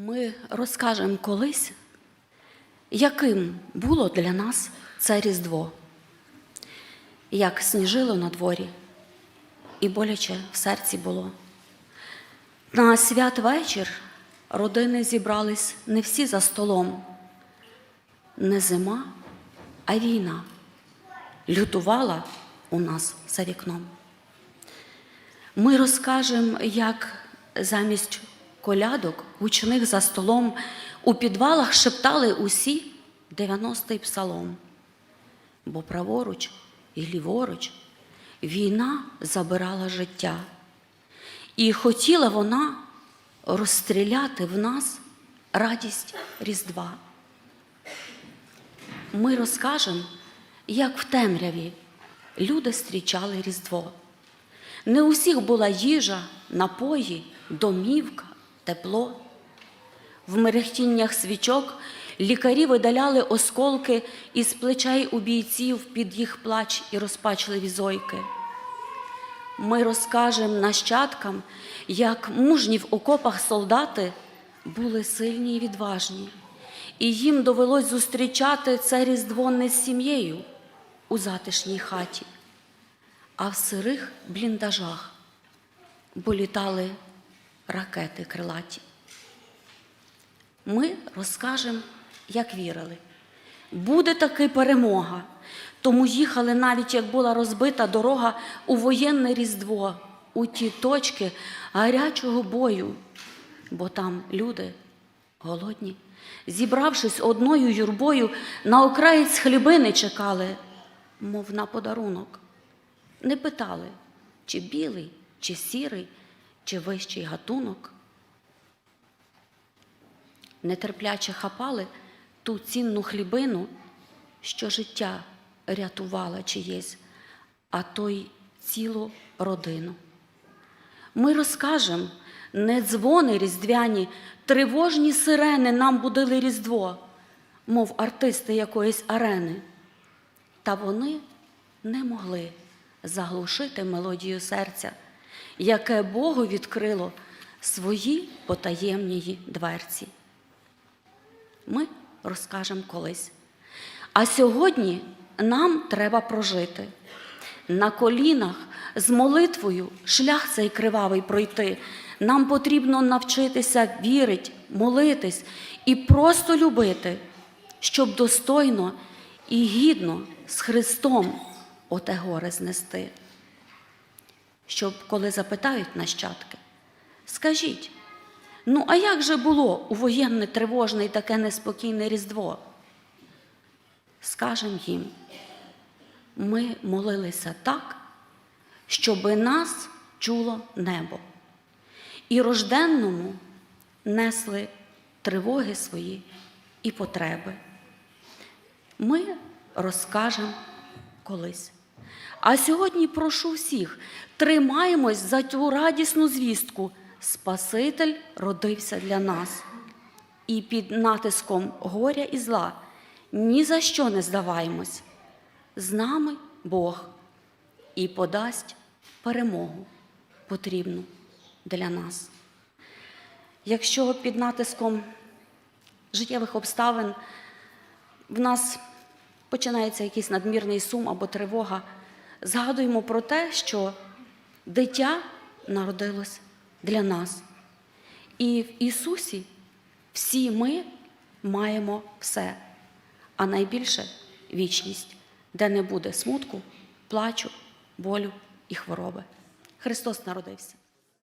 Ми розкажемо колись, яким було для нас це Різдво, як сніжило на дворі, і боляче в серці було. На святвечір родини зібрались не всі за столом. Не зима, а війна лютувала у нас за вікном. Ми розкажемо, як замість колядок, гучних за столом, у підвалах шептали усі 90-й псалом. Бо праворуч і ліворуч війна забирала життя. І хотіла вона розстріляти в нас радість Різдва. Ми розкажемо, як в темряві люди зустрічали Різдво. Не у всіх була їжа, напої, домівка, тепло. В мерехтіннях свічок лікарі видаляли осколки із плечей у бійців під їх плач і розпачливі зойки. Ми розкажемо нащадкам, як мужні в окопах солдати були сильні і відважні, і їм довелось зустрічати це різдво не з сім'єю у затишній хаті, а в сирих бліндажах, бо літали ракети крилаті. Ми розкажемо, як вірили. Буде таки перемога. Тому їхали навіть як була розбита дорога у воєнне різдво, у ті точки гарячого бою, бо там люди голодні, зібравшись одною юрбою, на окраєць хлібини чекали, мов на подарунок. Не питали, чи білий, чи сірий, чи вищий гатунок. Нетерпляче хапали ту цінну хлібину, що життя рятувала чиєсь, а то й цілу родину. Ми розкажемо, не дзвони різдвяні, тривожні сирени нам будили Різдво, мов артисти якоїсь арени. Та вони не могли заглушити мелодію серця, яке Богу відкрило свої потаємні дверці. Ми розкажемо колись. А сьогодні нам треба прожити. На колінах з молитвою шлях цей кривавий пройти. Нам потрібно навчитися вірити, молитись і просто любити, щоб достойно і гідно з Христом оте горе знести. Щоб, коли запитають нащадки, скажіть, ну а як же було у воєнне тривожне і таке неспокійне Різдво? Скажем їм, ми молилися так, щоби нас чуло небо, і рожденному несли тривоги свої і потреби. Ми розкажемо колись. А сьогодні прошу всіх, тримаємось за цю радісну звістку. Спаситель родився для нас. І під натиском горя і зла ні за що не здаваємось. З нами Бог і подасть перемогу потрібну для нас. Якщо під натиском життєвих обставин в нас починається якийсь надмірний сум або тривога, згадуємо про те, що дитя народилось для нас. І в Ісусі всі ми маємо все, а найбільше вічність, де не буде смутку, плачу, болю і хвороби. Христос народився.